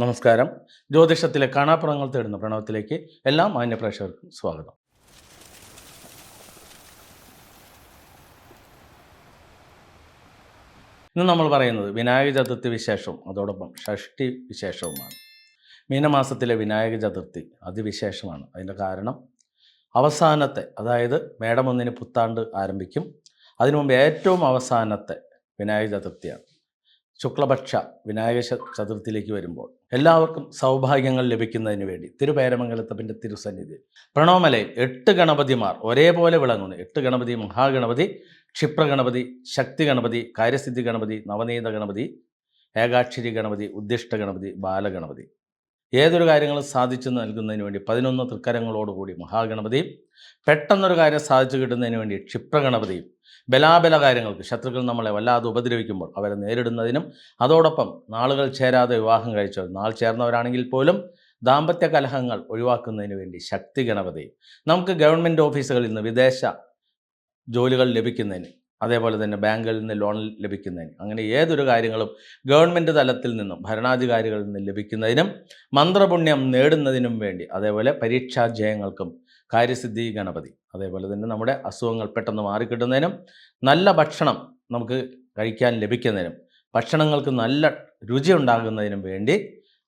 നമസ്കാരം. ജ്യോതിഷത്തിലെ കാണാപ്പുറങ്ങൾ തേടുന്ന പ്രണവത്തിലേക്ക് എല്ലാ മാന്യപ്രേക്ഷകർക്കും സ്വാഗതം. ഇന്ന് നമ്മൾ പറയുന്നത് വിനായക ചതുർത്ഥി വിശേഷവും അതോടൊപ്പം ഷഷ്ടി വിശേഷവുമാണ്. മീനമാസത്തിലെ വിനായക ചതുർത്ഥി അതിവിശേഷമാണ്. അതിന്റെ കാരണം അവസാനത്തെ അതായത് മേടമൊന്നിന് പുത്താണ്ട് ആരംഭിക്കും. അതിനു മുമ്പ് ഏറ്റവും അവസാനത്തെ വിനായക ചതുർത്ഥിയാണ്. ശുക്ലപക്ഷ വിനായക ചതുർത്ഥിയിലേക്ക് വരുമ്പോൾ എല്ലാവർക്കും സൗഭാഗ്യങ്ങൾ ലഭിക്കുന്നതിന് വേണ്ടി തിരുപേരമംഗലത്തപ്പന്റെ തിരുസന്നിധി. പ്രണോമലെ എട്ട് ഗണപതിമാർ ഒരേപോലെ വിളങ്ങുന്നു. എട്ട് ഗണപതി മഹാഗണപതി ക്ഷിപ്രഗണപതി ശക്തി ഗണപതി കാര്യസിദ്ധി ഗണപതി നവനീത ഗണപതി ഏകാക്ഷരി ഗണപതി ഉദ്ദിഷ്ട ഗണപതി ബാലഗണപതി. ഏതൊരു കാര്യങ്ങളും സാധിച്ചു നൽകുന്നതിന് വേണ്ടി പതിനൊന്ന് തൃക്കരങ്ങളോടുകൂടി മഹാഗണപതി പെട്ടെന്നൊരു കാര്യം സാധിച്ചു കിട്ടുന്നതിന് വേണ്ടി ക്ഷിപ്രഗണപതിയും ബലാബല കാര്യങ്ങൾക്ക് ശത്രുക്കൾ നമ്മളെ വല്ലാതെ ഉപദ്രവിക്കുമ്പോൾ അവരെ നേരിടുന്നതിനും അതോടൊപ്പം നാളുകൾ ചേരാതെ വിവാഹം കഴിച്ചവർ നാൾ ചേർന്നവരാണെങ്കിൽ പോലും ദാമ്പത്യ കലഹങ്ങൾ ഒഴിവാക്കുന്നതിന് വേണ്ടി ശക്തി ഗണപതിയും നമുക്ക് ഗവൺമെന്റ് ഓഫീസുകളിൽ നിന്ന് വിദേശ ജോലികൾ ലഭിക്കുന്നതിന് അതേപോലെ തന്നെ ബാങ്കുകളിൽ നിന്ന് ലോൺ ലഭിക്കുന്നതിന് അങ്ങനെ ഏതൊരു കാര്യങ്ങളും ഗവൺമെന്റ് തലത്തിൽ നിന്നും ഭരണാധികാരികളിൽ നിന്ന് ലഭിക്കുന്നതിനും മന്ത്രപുണ്യം നേടുന്നതിനും വേണ്ടി അതേപോലെ പരീക്ഷാ ജയങ്ങൾക്കും കാര്യസിദ്ധി ഗണപതി അതേപോലെ തന്നെ നമ്മുടെ അസുഖങ്ങൾ പെട്ടെന്ന് മാറിക്കിട്ടുന്നതിനും നല്ല ഭക്ഷണം നമുക്ക് കഴിക്കാൻ ലഭിക്കുന്നതിനും ഭക്ഷണങ്ങൾക്ക് നല്ല രുചി ഉണ്ടാകുന്നതിനും വേണ്ടി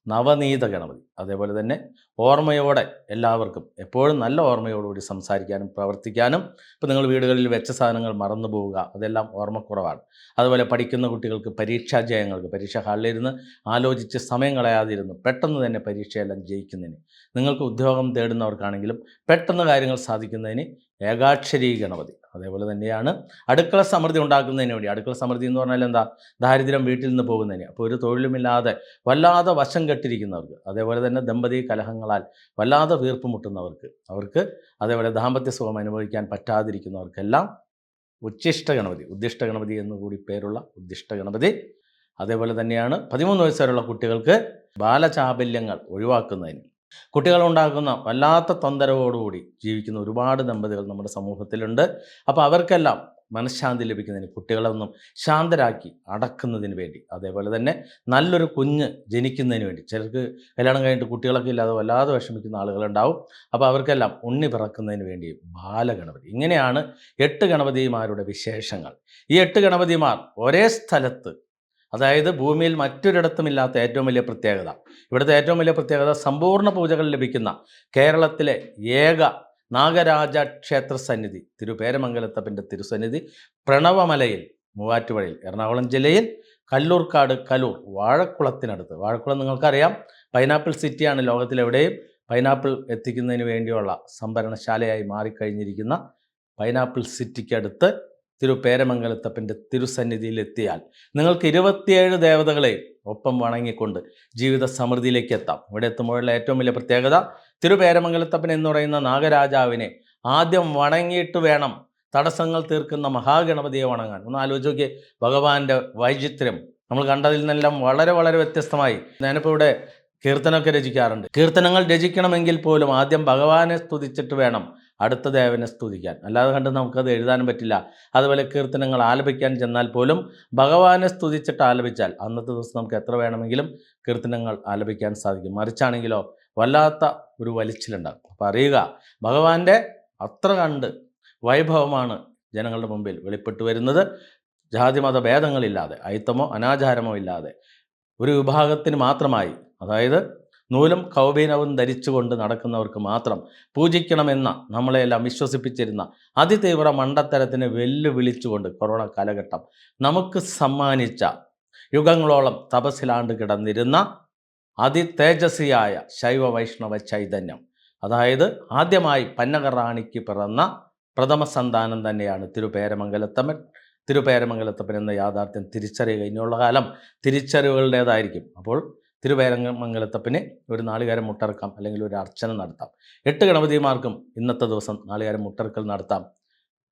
നവനീത ഗണപതി. അതേപോലെ തന്നെ ഓർമ്മയോടെ എല്ലാവർക്കും എപ്പോഴും നല്ല ഓർമ്മയോടുകൂടി സംസാരിക്കാനും പ്രവർത്തിക്കാനും ഇപ്പോൾ നിങ്ങൾ വീടുകളിൽ വെച്ച സാധനങ്ങൾ മറന്നു പോവുക അതെല്ലാം ഓർമ്മക്കുറവാണ്. അതുപോലെ പഠിക്കുന്ന കുട്ടികൾക്ക് പരീക്ഷാ ജയങ്ങൾക്ക് പരീക്ഷ ഹാളിലിരുന്ന് ആലോചിച്ച് സമയം കളയാതിരുന്നു പെട്ടെന്ന് തന്നെ പരീക്ഷയെല്ലാം ജയിക്കുന്നതിന് നിങ്ങൾക്ക് ഉദ്യോഗം തേടുന്നവർക്കാണെങ്കിലും പെട്ടെന്ന് കാര്യങ്ങൾ സാധിക്കുന്നതിന് ഏകാക്ഷരി ഗണപതി. അതേപോലെ തന്നെയാണ് അടുക്കള സമൃദ്ധി ഉണ്ടാക്കുന്നതിന് വേണ്ടി. അടുക്കള സമൃദ്ധി എന്ന് പറഞ്ഞാൽ എന്താ? ദാരിദ്ര്യം വീട്ടിൽ നിന്ന് പോകുന്നതിന്. അപ്പോൾ ഒരു തൊഴിലുമില്ലാതെ വല്ലാതെ വശം കെട്ടിരിക്കുന്നവർക്ക് അതേപോലെ തന്നെ ദമ്പതി കലഹങ്ങളാൽ വല്ലാതെ വീർപ്പ് മുട്ടുന്നവർക്ക് അവർക്ക് അതേപോലെ ദാമ്പത്യ സുഖം അനുഭവിക്കാൻ പറ്റാതിരിക്കുന്നവർക്കെല്ലാം ഉച്ഛിഷ്ട ഗണപതി ഉദ്ദിഷ്ട ഗണപതി എന്ന് കൂടി പേരുള്ള ഉദ്ദിഷ്ട ഗണപതി. അതേപോലെ തന്നെയാണ് പതിമൂന്ന് വയസ്സ് കുട്ടികൾക്ക് ബാലചാബല്യങ്ങൾ ഒഴിവാക്കുന്നതിന്. കുട്ടികളുണ്ടാക്കുന്ന വല്ലാത്ത തൊന്തരവോടുകൂടി ജീവിക്കുന്ന ഒരുപാട് ദമ്പതികൾ നമ്മുടെ സമൂഹത്തിലുണ്ട്. അപ്പോൾ അവർക്കെല്ലാം മനഃശാന്തി ലഭിക്കുന്നതിന് കുട്ടികളൊന്നും ശാന്തരാക്കി അടക്കുന്നതിന് വേണ്ടി അതേപോലെ തന്നെ നല്ലൊരു കുഞ്ഞ് ജനിക്കുന്നതിന് വേണ്ടി. ചിലർക്ക് കല്യാണം കഴിഞ്ഞിട്ട് കുട്ടികളൊക്കെ ഇല്ലാതെ വല്ലാതെ വിഷമിക്കുന്ന ആളുകളുണ്ടാവും. അപ്പോൾ അവർക്കെല്ലാം ഉണ്ണി പിറക്കുന്നതിന് വേണ്ടി ബാലഗണപതി. ഇങ്ങനെയാണ് എട്ട് ഗണപതിമാരുടെ വിശേഷങ്ങൾ. ഈ എട്ട് ഗണപതിമാർ ഒരേ സ്ഥലത്ത് അതായത് ഭൂമിയിൽ മറ്റൊരിടത്തുമില്ലാത്ത ഏറ്റവും വലിയ പ്രത്യേകത. ഇവിടുത്തെ ഏറ്റവും വലിയ പ്രത്യേകത സമ്പൂർണ പൂജകൾ ലഭിക്കുന്ന കേരളത്തിലെ ഏക നാഗരാജ ക്ഷേത്ര സന്നിധി തിരുപേരമംഗലത്തപ്പന്റെ തിരുസന്നിധി പ്രണവമലയിൽ മൂവാറ്റുപുഴയിൽ എറണാകുളം ജില്ലയിൽ കല്ലൂർക്കാട് കലൂർ വാഴക്കുളത്തിനടുത്ത്. വാഴക്കുളം നിങ്ങൾക്കറിയാം പൈനാപ്പിൾ സിറ്റിയാണ് ലോകത്തിലെവിടെയും പൈനാപ്പിൾ എത്തിക്കുന്നതിന് വേണ്ടിയുള്ള സംഭരണശാലയായി മാറിക്കഴിഞ്ഞിരിക്കുന്ന പൈനാപ്പിൾ സിറ്റിക്കടുത്ത് തിരുപേരമംഗലത്തപ്പന്റെ തിരുസന്നിധിയിൽ എത്തിയാൽ നിങ്ങൾക്ക് ഇരുപത്തിയേഴ് ദേവതകളെ ഒപ്പം വണങ്ങിക്കൊണ്ട് ജീവിത സമൃദ്ധിയിലേക്ക് എത്താം. ഇവിടെ എത്തുമ്പോഴുള്ള ഏറ്റവും വലിയ പ്രത്യേകത തിരുപേരമംഗലത്തപ്പൻ എന്ന് പറയുന്ന നാഗരാജാവിനെ ആദ്യം വണങ്ങിയിട്ട് വേണം തടസ്സങ്ങൾ തീർക്കുന്ന മഹാഗണപതിയെ വണങ്ങാൻ. ഒന്ന് ആലോചിച്ച് ഭഗവാന്റെ വൈചിത്ര്യം നമ്മൾ കണ്ടതിൽ നിന്നെല്ലാം വളരെ വളരെ വ്യത്യസ്തമായി ഞാനിപ്പോൾ ഇവിടെ കീർത്തനമൊക്കെ രചിക്കാറുണ്ട്. കീർത്തനങ്ങൾ രചിക്കണമെങ്കിൽ പോലും ആദ്യം ഭഗവാനെ സ്തുതിച്ചിട്ട് വേണം അടുത്ത ദേവനെ സ്തുതിക്കാൻ. അല്ലാതെ കണ്ട് നമുക്കത് എഴുതാനും പറ്റില്ല. അതുപോലെ കീർത്തനങ്ങൾ ആലപിക്കാൻ ചെന്നാൽ പോലും ഭഗവാനെ സ്തുതിച്ചിട്ട് ആലപിച്ചാൽ അന്നത്തെ ദിവസം നമുക്ക് എത്ര വേണമെങ്കിലും കീർത്തനങ്ങൾ ആലപിക്കാൻ സാധിക്കും. മറിച്ചാണെങ്കിലോ വല്ലാത്ത ഒരു വലിച്ചിലുണ്ടാകും. അപ്പോൾ അറിയുക ഭഗവാന്റെ അത്ര കണ്ട് വൈഭവമാണ് ജനങ്ങളുടെ മുമ്പിൽ വെളിപ്പെട്ടു വരുന്നത്. ജാതിമത ഭേദങ്ങളില്ലാതെ അയിത്തമോ അനാചാരമോ ഇല്ലാതെ ഒരു വിഭാഗത്തിന് മാത്രമായി അതായത് നൂലും കൗബീനവും ധരിച്ചുകൊണ്ട് നടക്കുന്നവർക്ക് മാത്രം പൂജിക്കണമെന്ന നമ്മളെല്ലാം വിശ്വസിപ്പിച്ചിരുന്ന അതിതീവ്ര മണ്ടത്തരത്തിന് വെല്ലുവിളിച്ചുകൊണ്ട് കൊറോണ കാലഘട്ടം നമുക്ക് സമ്മാനിച്ച യുഗങ്ങളോളം തപസ്സിലാണ്ട് കിടന്നിരുന്ന അതിതേജസ്വിയായ ശൈവ വൈഷ്ണവ ചൈതന്യം. അതായത് ആദ്യമായി പന്നകറാണിക്ക് പിറന്ന പ്രഥമ സന്താനം തന്നെയാണ് തിരുപേരമംഗലത്തമ്മൻ. തിരുപേരമംഗലത്തപ്പൻ എന്ന യാഥാർത്ഥ്യം തിരിച്ചറിയുക ഇനിയുള്ള കാലം തിരിച്ചറിവുകളുടേതായിരിക്കും. അപ്പോൾ തിരുപേരമംഗലത്തപ്പന് ഒരു നാളികാരം മുട്ടറക്കാം അല്ലെങ്കിൽ ഒരു അർച്ചന നടത്താം. എട്ട് ഗണപതിമാർക്കും ഇന്നത്തെ ദിവസം നാളികാരം മുട്ടറക്കൽ നടത്താം.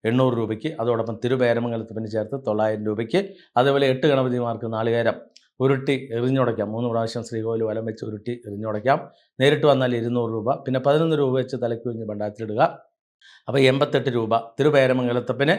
എണ്ണൂറ് രൂപയ്ക്ക്. അതോടൊപ്പം തിരുവൈരമംഗലത്തപ്പിന് ചേർത്ത് തൊള്ളായിരം രൂപയ്ക്ക്. അതേപോലെ എട്ട് ഗണപതിമാർക്ക് നാളികാരം ഉരുട്ടി എറിഞ്ഞുടയ്ക്കാം. മൂന്ന് പ്രാവശ്യം ശ്രീകോവിൽ വലം വെച്ച് ഉരുട്ടി എറിഞ്ഞുടയ്ക്കാം. നേരിട്ട് വന്നാൽ ഇരുന്നൂറ് രൂപ. പിന്നെ പതിനൊന്ന് രൂപ വെച്ച് തലയ്ക്ക് കുഞ്ഞ് ഭണ്ടാരത്തിലിടുക അപ്പോൾ എൺപത്തെട്ട് രൂപ തിരുപേരമംഗലത്തപ്പന്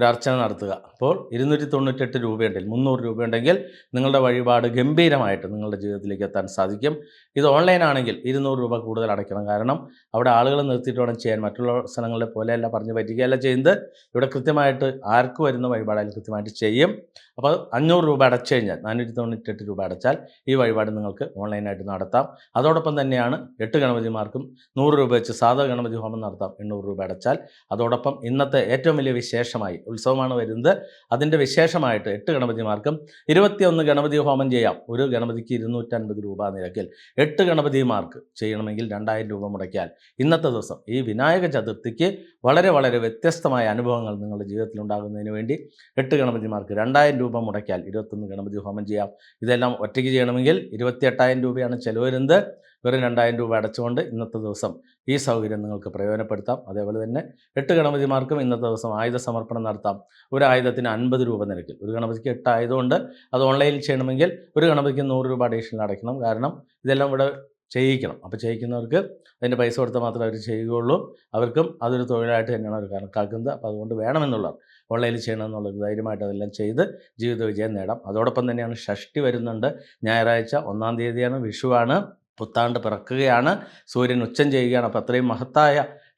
അർച്ചന നടത്തുക. അപ്പോൾ ഇരുന്നൂറ്റി തൊണ്ണൂറ്റെട്ട് രൂപയുണ്ടെങ്കിൽ മുന്നൂറ് രൂപയുണ്ടെങ്കിൽ നിങ്ങളുടെ വഴിപാട് ഗംഭീരമായിട്ട് നിങ്ങളുടെ ജീവിതത്തിലേക്ക് എത്താൻ സാധിക്കും. ഇത് ഓൺലൈൻ ആണെങ്കിൽ ഇരുന്നൂറ് രൂപ കൂടുതൽ അടയ്ക്കണം. കാരണം അവിടെ ആളുകൾ നിർത്തിയിട്ട് വേണം ചെയ്യാൻ. മറ്റുള്ള സ്ഥലങ്ങളിലെ പോലെയല്ല പറഞ്ഞ് പറ്റിക്കുകയല്ല ചെയ്യുന്നത്. ഇവിടെ കൃത്യമായിട്ട് ആർക്ക് വരുന്ന വഴിപാടായാലും കൃത്യമായിട്ട് ചെയ്യും. അപ്പോൾ അഞ്ഞൂറ് രൂപ അടച്ചു കഴിഞ്ഞാൽ നാനൂറ്റി തൊണ്ണൂറ്റെട്ട് രൂപ അടച്ചാൽ ഈ വഴിപാട് നിങ്ങൾക്ക് ഓൺലൈനായിട്ട് നടത്താം. അതോടൊപ്പം തന്നെയാണ് എട്ട് ഗണപതിമാർക്കും നൂറ് രൂപ വെച്ച് സാധാ ഗണപതി ഹോമം നടത്താം. എണ്ണൂറ് രൂപ അടച്ചാൽ. അതോടൊപ്പം ഇന്നത്തെ ഏറ്റവും വലിയ വിശേഷമായി ഉത്സവമാണ് വരുന്നത്. അതിന്റെ വിശേഷമായിട്ട് എട്ട് ഗണപതിമാർക്കും ഇരുപത്തിയൊന്ന് ഗണപതി ഹോമം ചെയ്യാം. ഒരു ഗണപതിക്ക് ഇരുന്നൂറ്റൻപത് രൂപ നിരക്കിൽ എട്ട് ഗണപതിമാർക്ക് ചെയ്യണമെങ്കിൽ രണ്ടായിരം രൂപ മുടക്കിയാൽ ഇന്നത്തെ ദിവസം ഈ വിനായക ചതുർത്ഥിക്ക് വളരെ വളരെ വ്യത്യസ്തമായ അനുഭവങ്ങൾ നിങ്ങളുടെ ജീവിതത്തിൽ ഉണ്ടാകുന്നതിന് വേണ്ടി എട്ട് ഗണപതിമാർക്ക് രണ്ടായിരം രൂപ മുടക്കിയാൽ ഇരുപത്തൊന്ന് ഗണപതി ഹോമം ചെയ്യാം. ഇതെല്ലാം ഒറ്റയ്ക്ക് ചെയ്യണമെങ്കിൽ ഇരുപത്തിയെട്ടായിരം രൂപയാണ് ചിലവ് വരുന്നത്. വെറും രണ്ടായിരം രൂപ അടച്ചുകൊണ്ട് ഇന്നത്തെ ദിവസം ഈ സൗകര്യം നിങ്ങൾക്ക് പ്രയോജനപ്പെടുത്താം. അതേപോലെ തന്നെ എട്ട് ഗണപതിമാർക്കും ഇന്നത്തെ ദിവസം ആയുധ സമർപ്പണം നടത്താം. ഒരു ആയുധത്തിന് അൻപത് രൂപ നിരക്കിൽ. ഒരു ഗണപതിക്ക് എട്ട് ആയതുകൊണ്ട് അത് ഓൺലൈനിൽ ചെയ്യണമെങ്കിൽ ഒരു ഗണപതിക്ക് നൂറ് രൂപ അഡീഷണൽ അടയ്ക്കണം. കാരണം ഇതെല്ലാം ഇവിടെ ചെയ്യിക്കണം. അപ്പോൾ ചെയ്യിക്കുന്നവർക്ക് അതിന്റെ പൈസ കൊടുത്താൽ മാത്രമേ അവർ ചെയ്യുകയുള്ളൂ. അവർക്കും അതൊരു തൊഴിലായിട്ട് തന്നെയാണ് അവർ കണക്കാക്കുന്നത്. അപ്പോൾ അതുകൊണ്ട് വേണമെന്നുള്ളതാണ് ഓൺലൈനിൽ ചെയ്യണമെന്നുള്ളത് ധൈര്യമായിട്ട് അതെല്ലാം ചെയ്ത് ജീവിത വിജയം നേടാം. അതോടൊപ്പം തന്നെയാണ് ഷഷ്ടി വരുന്നുണ്ട്. ഞായറാഴ്ച ഒന്നാം തീയതിയാണ് വിഷുവാണ് പുത്താണ്ട് പിറക്കുകയാണ്. സൂര്യൻ ഉച്ചം ചെയ്യുകയാണ്. അപ്പോൾ അത്രയും മഹത്തായ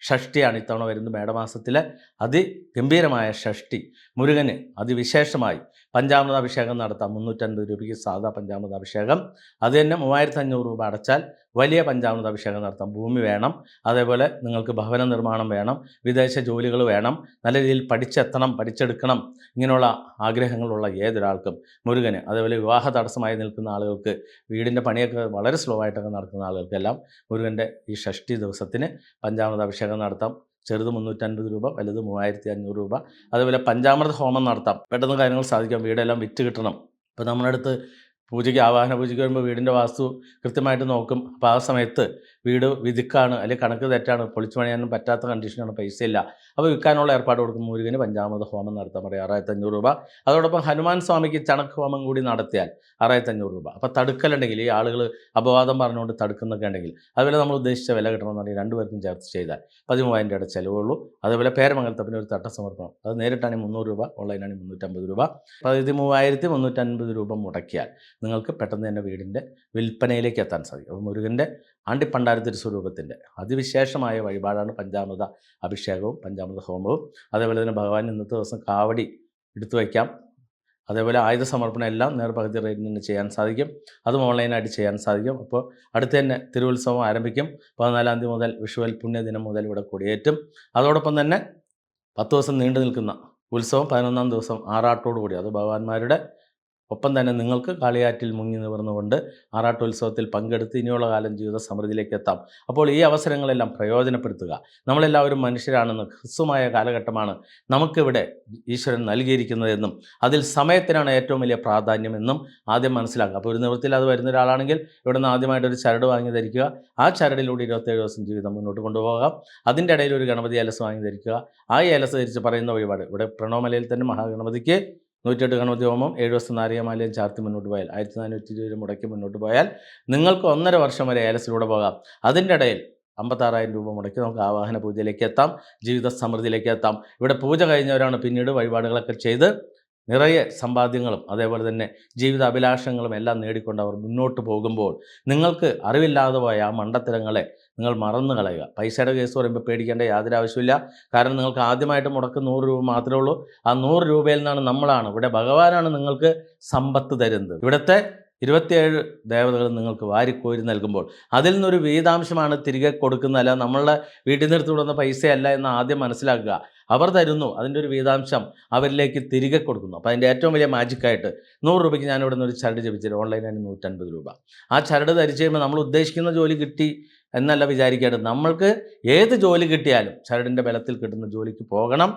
ഷഷ്ടിയാണ് ഇത്തവണ വരുന്നത് മേടമാസത്തിലെ. അതിഗംഭീരമായ ഷഷ്ടി. മുരുകന് അതിവിശേഷമായി പഞ്ചാമൃത അഭിഷേകം നടത്താം. മുന്നൂറ്റൻപത് രൂപയ്ക്ക് സാധാ പഞ്ചാമൃത അഭിഷേകം അത് തന്നെ മൂവായിരത്തി അഞ്ഞൂറ് രൂപ അടച്ചാൽ വലിയ പഞ്ചാമൃത അഭിഷേകം നടത്താം. ഭൂമി വേണം. അതേപോലെ നിങ്ങൾക്ക് ഭവന നിർമ്മാണം വേണം. വിദേശ ജോലികൾ വേണം. നല്ല രീതിയിൽ പഠിച്ചെത്തണം പഠിച്ചെടുക്കണം ഇങ്ങനെയുള്ള ആഗ്രഹങ്ങളുള്ള ഏതൊരാൾക്കും. മുരുകന് അതേപോലെ വിവാഹ തടസ്സമായി നിൽക്കുന്ന ആളുകൾക്ക് വീടിന്റെ പണിയൊക്കെ വളരെ സ്ലോ ആയിട്ടൊക്കെ നടക്കുന്ന ആളുകൾക്കെല്ലാം മുരുകന്റെ ഈ ഷഷ്ടി ദിവസത്തിന് പഞ്ചാമൃത അഭിഷേകം നടത്താം. ചെറുത് മുന്നൂറ്റൻപത് രൂപ വലുത് മൂവായിരത്തി അഞ്ഞൂറ് രൂപ. അതുപോലെ പഞ്ചാമൃത ഹോമം നടത്താം. പെട്ടെന്ന് കാര്യങ്ങൾ സാധിക്കാം. വീടെല്ലാം വിറ്റ് കിട്ടണം. ഇപ്പോൾ നമ്മുടെ അടുത്ത് പൂജയ്ക്ക് ആവാഹന പൂജയ്ക്ക് വരുമ്പോൾ വീടിന്റെ വാസ്തു കൃത്യമായിട്ട് നോക്കും. അപ്പോൾ ആ സമയത്ത് വീട് വിധിക്കാണ് അല്ലെങ്കിൽ കണക്ക് തെറ്റാണ് പൊളിച്ചു പണിയാനും പറ്റാത്ത കണ്ടീഷനാണ് പൈസ ഇല്ല അപ്പോൾ വിൽക്കാനുള്ള ഏർപ്പാട് കൊടുക്കും. മുരുകന് പഞ്ചാമത ഹോമം നടത്താൻ പറയും ആറായിരത്തഞ്ഞൂറ് രൂപ. അതോടൊപ്പം ഹനുമാൻ സ്വാമിക്ക് ചണക്ക് ഹോമം കൂടി നടത്തിയാൽ ആറായിരത്തഞ്ഞൂറ് രൂപ. അപ്പോൾ തടുക്കലുണ്ടെങ്കിൽ ഈ ആളുകൾ അപവാദം പറഞ്ഞുകൊണ്ട് തടുക്കുന്നൊക്കെ ഉണ്ടെങ്കിൽ അതുപോലെ നമ്മൾ ഉദ്ദേശിച്ച വില കിട്ടണമെന്നുണ്ടെങ്കിൽ രണ്ടുപേർക്കും ചേർത്ത് ചെയ്താൽ പതിമൂവായിരം രൂപയുടെ ചിലവുള്ളൂ. അതുപോലെ പേരമംഗലത്തപ്പിന് ഒരു തട്ട സമർപ്പണം അത് നേരിട്ടാണെങ്കിൽ മുന്നൂറ് രൂപ ഓൺലൈനാണെങ്കിൽ മുന്നൂറ്റമ്പത് രൂപ. പതിമൂവായിരത്തി മുന്നൂറ്റൻപത് രൂപ മുടക്കിയാൽ നിങ്ങൾക്ക് പെട്ടെന്ന് തന്നെ വീടിന്റെ വിൽപ്പനയിലേക്ക് എത്താൻ സാധിക്കും. അപ്പോൾ മുരുകന്റെ ആണ്ടിപ്പണ്ടാരത്തിരി സ്വരൂപത്തിന്റെ അതിവിശേഷമായ വഴിപാടാണ് പഞ്ചാമൃത അഭിഷേകവും പഞ്ചാമൃത ഹോമവും. അതേപോലെ തന്നെ ഭഗവാൻ ഇന്നത്തെ ദിവസം കാവടി എടുത്തു വയ്ക്കാം. അതേപോലെ ആയുധ സമർപ്പണം എല്ലാം നേർപകുതി റേറ്റിന് തന്നെ ചെയ്യാൻ സാധിക്കും. അതും ഓൺലൈനായിട്ട് ചെയ്യാൻ സാധിക്കും. അപ്പോൾ അടുത്ത് തന്നെ തിരുവുത്സവം ആരംഭിക്കും. പതിനാലാം തീയതി മുതൽ വിഷുവൽ പുണ്യദിനം മുതൽ ഇവിടെ കൊടിയേറ്റും. അതോടൊപ്പം തന്നെ പത്ത് ദിവസം നീണ്ടു നിൽക്കുന്ന ഉത്സവം പതിനൊന്നാം ദിവസം ആറാട്ടോടുകൂടി. അത് ഭഗവാന്മാരുടെ ഒപ്പം തന്നെ നിങ്ങൾക്ക് കാളിയാറ്റിൽ മുങ്ങി നിവർന്നുകൊണ്ട് ആറാട്ടോത്സവത്തിൽ പങ്കെടുത്ത് ഇനിയുള്ള കാലം ജീവിത സമൃദ്ധിയിലേക്ക് എത്താം. അപ്പോൾ ഈ അവസരങ്ങളെല്ലാം പ്രയോജനപ്പെടുത്തുക. നമ്മളെല്ലാവരും മനുഷ്യരാണെന്ന് ഹ്രസ്വമായ കാലഘട്ടമാണ് നമുക്കിവിടെ ഈശ്വരൻ നൽകിയിരിക്കുന്നതെന്നും അതിൽ സമയത്തിനാണ് ഏറ്റവും വലിയ പ്രാധാന്യമെന്നും ആദ്യം മനസ്സിലാക്കുക. അപ്പോൾ ഒരു നിവൃത്തിയിൽ അത് വരുന്ന ഒരാളാണെങ്കിൽ ഇവിടെ നിന്ന് ആദ്യമായിട്ട് ഒരു ചരട് വാങ്ങി ധരിക്കുക. ആ ചരടിലൂടെ ഇരുപത്തേഴ് ദിവസം ജീവിതം മുന്നോട്ട് കൊണ്ടുപോകാം. അതിന്റെ ഇടയിൽ ഒരു ഗണപതി ഏലസ് വാങ്ങി ധരിക്കുക. ആ ഏലസ് ധരിച്ച് പറയുന്ന വഴിപാട്. ഇവിടെ പ്രണോമലയിൽ തന്നെ മഹാഗണപതിക്ക് നൂറ്റെട്ട് ഗണപതി ഹോമം ഏഴ് ദിവസം നാരികമാലയം ചാർത്തി മുന്നോട്ട് പോയാൽ ആയിരത്തി നാനൂറ്റി ഇരുപത് മുടക്കി മുന്നോട്ട് പോയാൽ നിങ്ങൾക്ക് ഒന്നര വർഷം വരെ ഏലസിലൂടെ പോകാം. അതിന്റെ ഇടയിൽ അമ്പത്താറായിരം രൂപ മുടക്കി നമുക്ക് ആവാഹന പൂജയിലേക്ക് എത്താം ജീവിത സമൃദ്ധിയിലേക്ക് എത്താം. ഇവിടെ പൂജ കഴിഞ്ഞവരാണ് പിന്നീട് വഴിപാടുകളൊക്കെ ചെയ്ത് നിറയെ സമ്പാദ്യങ്ങളും അതേപോലെ തന്നെ ജീവിത അഭിലാഷങ്ങളും എല്ലാം നേടിക്കൊണ്ട് അവർ മുന്നോട്ട് പോകുമ്പോൾ നിങ്ങൾക്ക് അറിവില്ലാതെ പോയ ആ മണ്ടത്തരങ്ങളെ നിങ്ങൾ മറന്നു കളയുക. പൈസയുടെ കേസ് പറയുമ്പോൾ പേടിക്കേണ്ട യാതൊരു ആവശ്യമില്ല കാരണം നിങ്ങൾക്ക് ആദ്യമായിട്ട് മുടക്ക് നൂറ് രൂപ മാത്രമേ ഉള്ളൂ. ആ നൂറ് രൂപയിൽ നിന്നാണ് നമ്മളാണ്. ഇവിടെ ഭഗവാനാണ് നിങ്ങൾക്ക് സമ്പത്ത് തരുന്നത്. ഇവിടുത്തെ ഇരുപത്തിയേഴ് ദേവതകൾ നിങ്ങൾക്ക് വാരിക്കോരി നൽകുമ്പോൾ അതിൽ നിന്നൊരു വീതാംശമാണ് തിരികെ കൊടുക്കുന്നത് അല്ല നമ്മളുടെ വീട്ടിൽ വിടുന്ന പൈസയല്ല എന്ന് ആദ്യം മനസ്സിലാക്കുക. അവർ തരുന്നു അതിന്റെ ഒരു വീതാംശം അവരിലേക്ക് തിരികെ കൊടുക്കുന്നു. അപ്പോൾ അതിന്റെ ഏറ്റവും വലിയ മാജിക്കായിട്ട് നൂറ് രൂപയ്ക്ക് ഞാൻ നിന്ന് ഒരു ചരട് ജപിച്ചത് ഓൺലൈനായിട്ട് നൂറ്റൻപത് രൂപ. ആ ചരട് ധരിച്ച് കഴിയുമ്പോൾ നമ്മൾ ഉദ്ദേശിക്കുന്ന ജോലി കിട്ടി. എന്നല്ല വിചാരിക്കേണ്ടത്. നമ്മൾക്ക് ഏത് ജോലി കിട്ടിയാലും ചരടിന്റെ ബലത്തിൽ കിട്ടുന്ന ജോലിക്ക് പോകണം.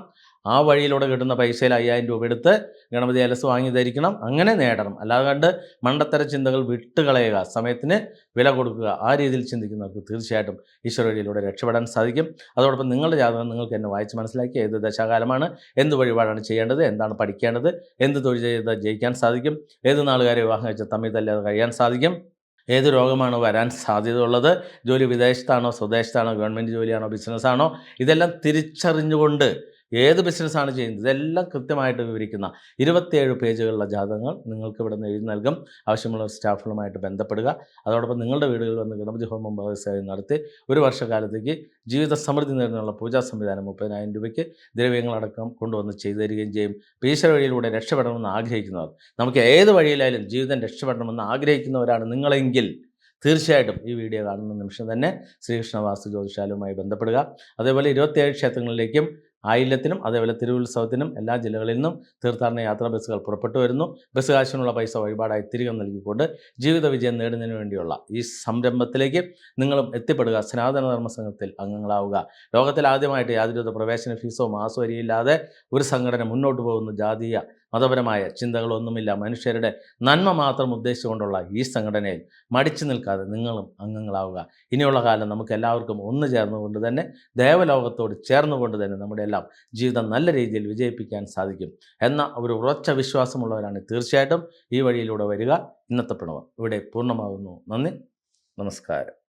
ആ വഴിയിലൂടെ കിട്ടുന്ന പൈസയിൽ അയ്യായിരം രൂപ എടുത്ത് ഗണപതി അലസ് വാങ്ങി ധരിക്കണം. അങ്ങനെ നേടണം. അല്ലാതെ കണ്ട് മണ്ടത്തര ചിന്തകൾ വിട്ടുകളയുക സമയത്തിന് വില കൊടുക്കുക ആ രീതിയിൽ ചിന്തിക്കുന്നവർക്ക് തീർച്ചയായിട്ടും ഈശ്വര വഴിയിലൂടെ രക്ഷപ്പെടാൻ സാധിക്കും. അതോടൊപ്പം നിങ്ങളുടെ ജാതകം നിങ്ങൾക്ക് എന്നെ വായിച്ച് മനസ്സിലാക്കി ഏത് ദശാകാലമാണ് എന്ത് വഴിപാടാണ് ചെയ്യേണ്ടത് എന്താണ് പഠിക്കേണ്ടത് എന്ത് തൊഴിൽ ചെയ്ത് ജയിക്കാൻ സാധിക്കും ഏത് നാളുകാരെ വിവാഹം കഴിച്ച തമ്മിൽ തല്ലാതെ കഴിയാൻ സാധിക്കും. ഏത് രോഗമാണോ വരാൻ സാധ്യതയുള്ളത്? ജോലി വിദേശത്താണോ സ്വദേശത്താണോ ഗവൺമെന്റ് ജോലിയാണോ ബിസിനസ്സാണോ? ഇതെല്ലാം തിരിച്ചറിഞ്ഞുകൊണ്ട് ഏത് ബിസിനസ്സാണ് ചെയ്യുന്നത്? ഇതെല്ലാം കൃത്യമായിട്ട് വിവരിക്കുന്ന ഇരുപത്തിയേഴ് പേജുകളുള്ള ജാതകങ്ങൾ നിങ്ങൾക്ക് ഇവിടെ നിന്ന് എഴുതി നൽകും. ആവശ്യമുള്ള സ്റ്റാഫുകളുമായിട്ട് ബന്ധപ്പെടുക. അതോടൊപ്പം നിങ്ങളുടെ വീടുകളിൽ വന്ന് ഗണപതി ഹോമം വ്യവസായം നടത്തി ഒരു വർഷക്കാലത്തേക്ക് ജീവിത സമൃദ്ധി നേടുന്നതിനുള്ള പൂജാ സംവിധാനം മുപ്പതിനായിരം രൂപയ്ക്ക് ദ്രവ്യങ്ങളടക്കം കൊണ്ടുവന്ന് ചെയ്തു തരികയും ചെയ്യും. ഈശ്വര വഴിയിലൂടെ രക്ഷപ്പെടണമെന്ന് ആഗ്രഹിക്കുന്നവർ. നമുക്ക് ഏത് വഴിയിലായാലും ജീവിതം രക്ഷപ്പെടണമെന്ന് ആഗ്രഹിക്കുന്നവരാണ് നിങ്ങളെങ്കിൽ തീർച്ചയായിട്ടും ഈ വീഡിയോ കാണുന്ന നിമിഷം തന്നെ ശ്രീകൃഷ്ണ വാസ്തു ബന്ധപ്പെടുക. അതേപോലെ ഇരുപത്തിയേഴ് ക്ഷേത്രങ്ങളിലേക്കും ആയില്യത്തിനും അതേപോലെ തിരുവുത്സവത്തിനും എല്ലാ ജില്ലകളിൽ നിന്നും തീർത്ഥാടന യാത്രാ ബസ്സുകൾ പുറപ്പെട്ടു വരുന്നു. ബസ് കാശിനുള്ള പൈസ വഴിപാടായി തിരികെ നൽകിക്കൊണ്ട് ജീവിത വിജയം നേടുന്നതിന് വേണ്ടിയുള്ള ഈ സംരംഭത്തിലേക്ക് നിങ്ങളും എത്തിപ്പെടുക. സനാതന ധർമ്മ സംഘത്തിൽ അംഗങ്ങളാവുക. ലോകത്തിൽ ആദ്യമായിട്ട് യാതൊരുവിധ പ്രവേശന ഫീസോ മാസോ വരിയില്ലാതെ ഒരു സംഘടന മുന്നോട്ട് പോകുന്ന ജാതീയ മതപരമായ ചിന്തകളൊന്നുമില്ല. മനുഷ്യരുടെ നന്മ മാത്രം ഉദ്ദേശിച്ചുകൊണ്ടുള്ള ഈ സംഘടനയിൽ മടിച്ചു നിൽക്കാതെ നിങ്ങളും അംഗങ്ങളാവുക. ഇനിയുള്ള കാലം നമുക്ക് എല്ലാവർക്കും ഒന്ന് ചേർന്നുകൊണ്ട് തന്നെ ദേവലോകത്തോട് ചേർന്നുകൊണ്ട് തന്നെ നമ്മുടെ എല്ലാം ജീവിതം നല്ല രീതിയിൽ വിജയിപ്പിക്കാൻ സാധിക്കും എന്ന ഒരു ഉറച്ച വിശ്വാസമുള്ളവരാണ് തീർച്ചയായിട്ടും. ഈ വഴിയിലൂടെ വരിക ഇന്നത്തെ പ്രണവം ഇവിടെ പൂർണമാകുന്നു നന്ദി നമസ്കാരം.